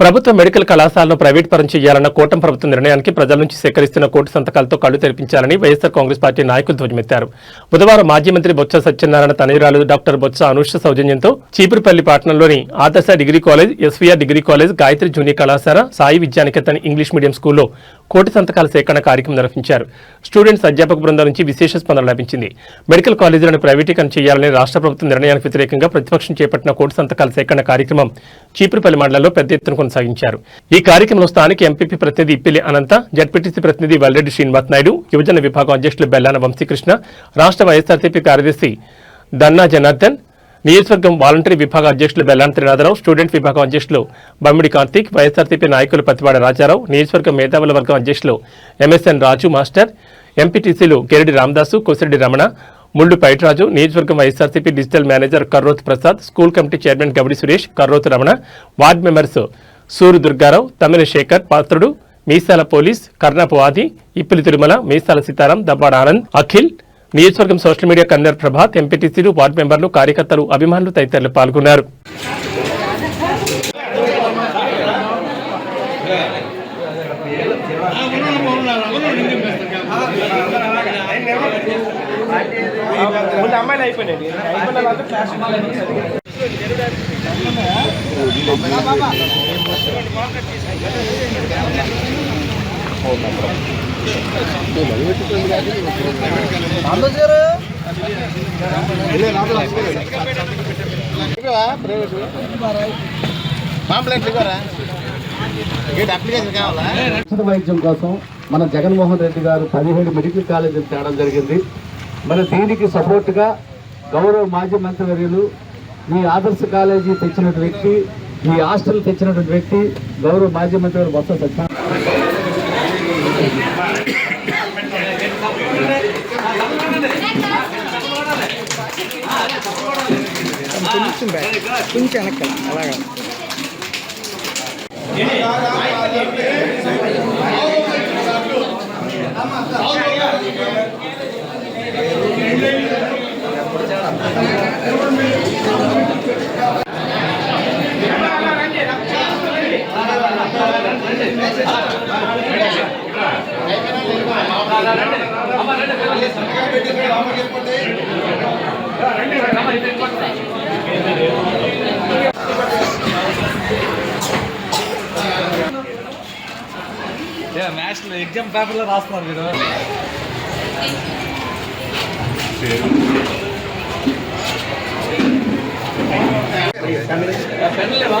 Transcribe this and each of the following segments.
ప్రభుత్వ మెడికల్ కళాశాలను ప్రైవేట్ పరం చేయాలన్న కూటమి ప్రభుత్వ నిర్ణయానికి ప్రజల నుంచి సేకరిస్తున్న కోటి సంతకాలతో కళ్ళు తెరిపించాలని వైఎస్సార్ కాంగ్రెస్ పార్టీ నాయకులు ధ్వజమెత్తారు. బుధవారం మాజీ మంత్రి బొత్స సత్యనారాయణ తనయురాలు డాక్టర్ బొత్స అనుష సౌజన్యంతో చీపురుపల్లి పట్టణంలోని Adarsha degree college SVR degree college Gayatri junior కళాశాల సాయి విద్యానికేతన్ ఇంగ్లీష్ మీడియం స్కూల్లో కోటి సంతకాల సేకరణ కార్యక్రమం నిర్వహించారు. స్టూడెంట్స్ అధ్యాపక బృందం నుంచి విశేష స్పందన లభించింది. మెడికల్ కాలేజీలను ప్రైవేటీకరణ చేయాలని రాష్ట్ర ప్రభుత్వం నిర్ణయానికి వ్యతిరేకంగా ప్రతిపక్షం చేపట్టిన కోటి సంతకాల సేకరణ కార్యక్రమం చీపురుపల్లి మండలంలో పెద్ద ఎత్తున కొనసాగించారు. ఈ కార్యక్రమంలో స్థానిక ఎంపీపీ ప్రతినిధి ఇప్పిలి అనంత జడ్పీటీసీ ప్రతినిధి వల్రెడ్డి శ్రీనివాస్ నాయుడు యువజన విభాగం అధ్యక్షులు బెల్లాన వంశీకృష్ణ రాష్ట్ర వైఎస్ఆర్సీపీ కార్యదర్శి దన్నా జనార్దన్ నియోజకవర్గం వాలంటరీ విభాగ అధ్యక్షులు బెల్లాన త్రినాథరావు స్టూడెంట్ విభాగం అధ్యక్షులు బమ్మిడి కార్తీక్ వైఎస్ఆర్సీపీ నాయకులు పతివాడ రాజారావు నియోజకవర్గం మేధావుల వర్గం అధ్యక్షులు ఎంఎస్ఎన్ రాజు మాస్టర్ ఎంపీటీసీలు కెరడి రామదాసు కోసిరెడ్డి రమణ ముళ్ళు పైటరాజు నియోజకవర్గం YSRCP digital manager Karroth Prasad school committee chairman Goudi Suresh Karroth Ramana ward members Suru Durgarao Tamila Sekhar Patrudu Meesala police Karnapu Adi Ippili Tirumala మీసాల సీతారాం దబ్బాడ ఆనంద్ అఖిల్ నియోజకవర్గం సోషల్ మీడియా కన్వీనర్ ప్రభాత్ ఎంపీటీసీలు వార్డు మెంబర్లు కార్యకర్తలు అభిమానులు తదితరులు పాల్గొన్నారు. అమ్మాయిలు అయిపోయినాయి వైద్యం కోసం మన జగన్మోహన్ రెడ్డి గారు పదిహేడు మెడికల్ కాలేజీలు తేవడం జరిగింది. మరి దీనికి సపోర్ట్గా గౌరవ మాజీ మంత్రివర్యులు ఈ ఆదర్శ కాలేజీ తెచ్చిన వ్యక్తి ఈ హాస్టల్ తెచ్చినటువంటి వ్యక్తి గౌరవ మాజీ మంత్రి బొత్స సత్యనారాయణ. కొంచెం వెనక్కి అలాగా మ్యాథ్స్ ఎగ్జామ్ పేపర్లో రాస్తున్నారు మీరు. పెన్లేవా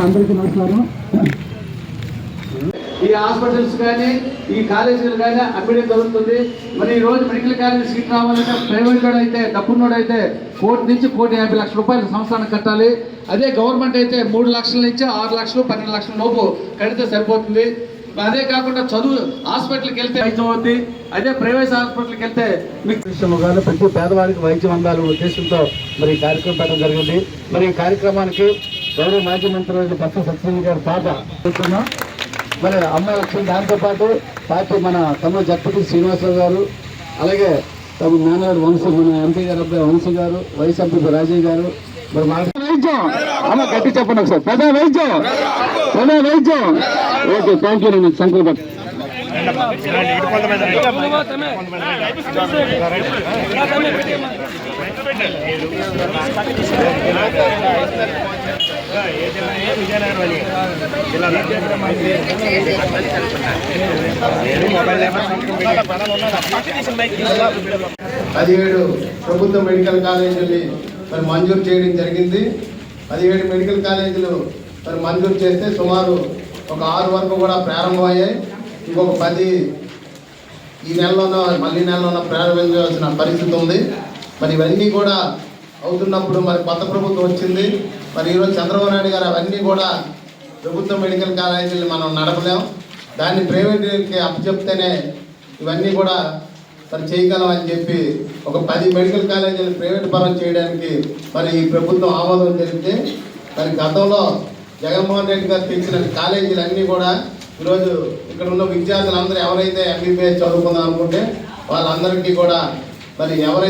అందరికీ నమస్కారం ఈ హాస్పిటల్స్ కానీ ఈ కాలేజీలు కానీ అమ్మడం జరుగుతుంది. మరి ఈ రోజు మెడికల్ కాలేజ్ సీట్ రావాలంటే ప్రైవేట్ వాడు అయితే డబ్బున్నోడైతే కోటి నుంచి కోటి యాభై లక్షల రూపాయలు సంవత్సరానికి కట్టాలి. అదే గవర్నమెంట్ అయితే మూడు లక్షల నుంచి ఆరు లక్షలు పన్నెండు లక్షల లోపు కడితే సరిపోతుంది. అదే కాకుండా చదువు హాస్పిటల్కి వెళ్తే వైద్యం అవుద్ది. అదే ప్రైవేట్ హాస్పిటల్కి వెళ్తే మీకు ప్రతి పేదవాడికి వైద్యం అందాలనే ఉద్దేశంతో మరి ఈ కార్యక్రమం పెట్టడం జరిగింది. మరి ఈ కార్యక్రమానికి గౌరవ మాజీ మంత్రి బొత్స సత్యనారాయణ గారి పాట మరి అమ్మాయి వచ్చింది దాంతోపాటు పార్టీ మన తమ జడ్పతి శ్రీనివాసరావు గారు అలాగే తమ నాన్నగారు వంశీ మన ఎంపీ గారు అబ్బాయి వంశీ గారు వైస్ ఎంపీ రాజయ్య గారు మరి మా వైద్యం అమ్మ గట్టి చెప్పండి ఒకసారి. ప్రజా వైద్యం ప్రజా వైద్యం ఓకే థ్యాంక్ యూ నేను సంకల్ప పదిహేడు ప్రభుత్వ మెడికల్ కాలేజీలని మరి మంజూరు చేయడం జరిగింది. పదిహేడు మెడికల్ కాలేజీలు మరి మంజూరు చేస్తే సుమారు ఒక ఆరు వరకు కూడా ప్రారంభమయ్యాయి. ఇంకొక పది ఈ నెలలోనో మళ్ళీ నెలలోనో ప్రారంభించాల్సిన పరిస్థితి ఉంది. మరి ఇవన్నీ కూడా అవుతున్నప్పుడు మరి కొత్త ప్రభుత్వం వచ్చింది. మరి ఈరోజు చంద్రబాబు నాయుడు గారు అవన్నీ కూడా ప్రభుత్వ మెడికల్ కాలేజీలు మనం నడపలేం. దాన్ని ప్రైవేట్కి అప్పచెప్తేనే ఇవన్నీ కూడా మరి చేయగలం అని చెప్పి ఒక పది మెడికల్ కాలేజీలు ప్రైవేట్ పరం చేయడానికి మరి ఈ ప్రభుత్వం ఆమోదం జరిగితే మరి గతంలో జగన్మోహన్ రెడ్డి గారు తెచ్చిన కాలేజీలు అన్నీ కూడా ఈరోజు ఇక్కడ ఉన్న విద్యార్థులందరూ ఎవరైతే ఎంబీబీఎస్ చదువుకుందాం అనుకుంటే వాళ్ళందరికీ కూడా మరి ఎవరైతే